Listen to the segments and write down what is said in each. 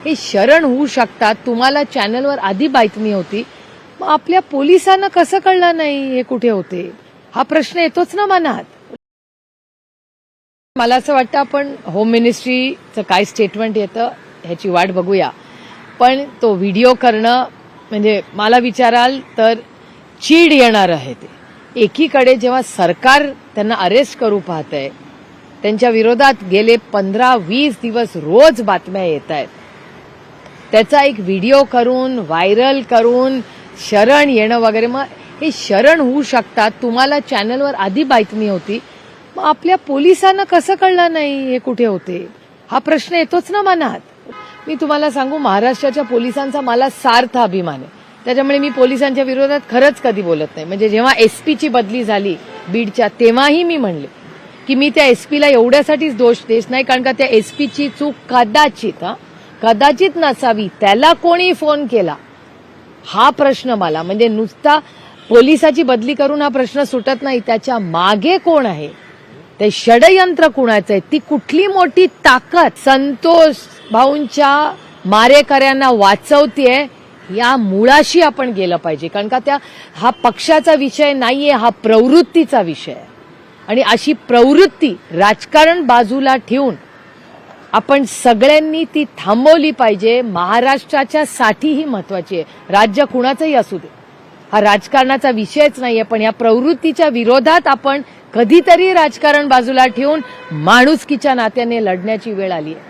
हे शरण होऊ शकतात. तुम्हाला चॅनलवर आधी बातमी होती मग आपल्या पोलिसांना कसं कळलं नाही हे कुठे होते? हा प्रश्न येतोच ना मनात. मला असं वाटतं आपण होम मिनिस्ट्रीचं काय स्टेटमेंट येतं ह्याची वाट बघूया. पण तो व्हिडिओ करणं म्हणजे मला विचाराल तर चीड येणार आहे ते. एकीकडे जेव्हा सरकार त्यांना अरेस्ट करू पाहतंय त्यांच्या विरोधात गेले पंधरा वीस दिवस रोज बातम्या येत आहेत त्याचा एक व्हिडिओ करून व्हायरल करून शरण येणं वगैरे. मग हे शरण होऊ शकतात. तुम्हाला चॅनलवर आधी बातमी होती. मग आपल्या पोलिसांना कसं कळलं नाही हे कुठे होते? हा प्रश्न येतोच ना मनात. मी तुम्हाला सांगू महाराष्ट्राच्या पोलिसांचा मला सार्थ अभिमान आहे. त्याच्यामुळे मी पोलिसांच्या विरोधात खरंच कधी बोलत नाही. म्हणजे जेव्हा एसपीची बदली झाली बीडच्या तेव्हाही मी म्हणले की मी त्या एसपीला एवढ्यासाठीच दोष देत नाही कारण का त्या एसपीची चूक कदाचित हा कदाचित नसावी त्याला कोणी फोन केला? हा प्रश्न मला म्हणजे नुसता पोलिसाची बदली करून हा प्रश्न सुटत नाही त्याच्यामागे कोण आहे? ते षडयंत्र कुणाचं आहे? ती कुठली मोठी ताकद संतोष भाऊंच्या मारेकऱ्यांना वाचवतीये या मुळाशी आपण गेलं पाहिजे. कारण का त्या हा पक्षाचा विषय नाहीये हा प्रवृत्तीचा विषय आहे. आणि अशी प्रवृत्ती राजकारण बाजूला ठेवून आपण सगळ्यांनी ती थांबवली पाहिजे. महाराष्ट्राच्या साठी ही महत्वाची आहे. राज्य कुणाचंही असू दे. हा राजकारणाचा विषयच नाहीये पण या प्रवृत्तीच्या विरोधात आपण कधीतरी राजकारण बाजूला ठेवून माणुसकीच्या नात्याने लढण्याची वेळ आली आहे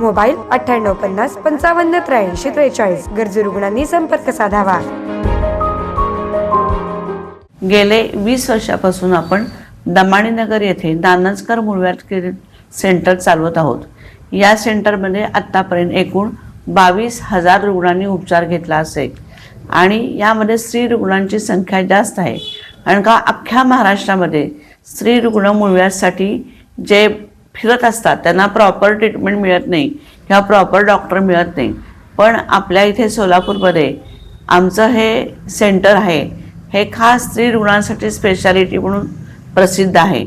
मोबाईल अठ्ठ्याण्णव पन्नास पंचावन्न त्र्याऐंशी त्रेचाळीस. गरजू रुग्णांनी संपर्क साधावा. गेले वीस वर्षापासून आपण दमाणीनगर येथे दानजकर मुळव्याध सेंटर चालवत आहोत. या सेंटरमध्ये आत्तापर्यंत एकूण बावीस हजार रुग्णांनी उपचार घेतला असेल. आणि यामध्ये स्त्री रुग्णांची संख्या जास्त आहे. कारण का अख्ख्या महाराष्ट्रामध्ये स्त्री रुग्ण मूळव्यासाठी जे फिरत असतात. त्यांना प्रॉपर ट्रीटमेंट मिळत नाही किंवा प्रॉपर डॉक्टर मिळत नाही. पण आपल्या इथे सोलापूरमध्ये आमचं हे सेंटर आहे. हे खास स्त्री रुग्णांसाठी स्पेशालिटी म्हणून प्रसिद्ध आहे.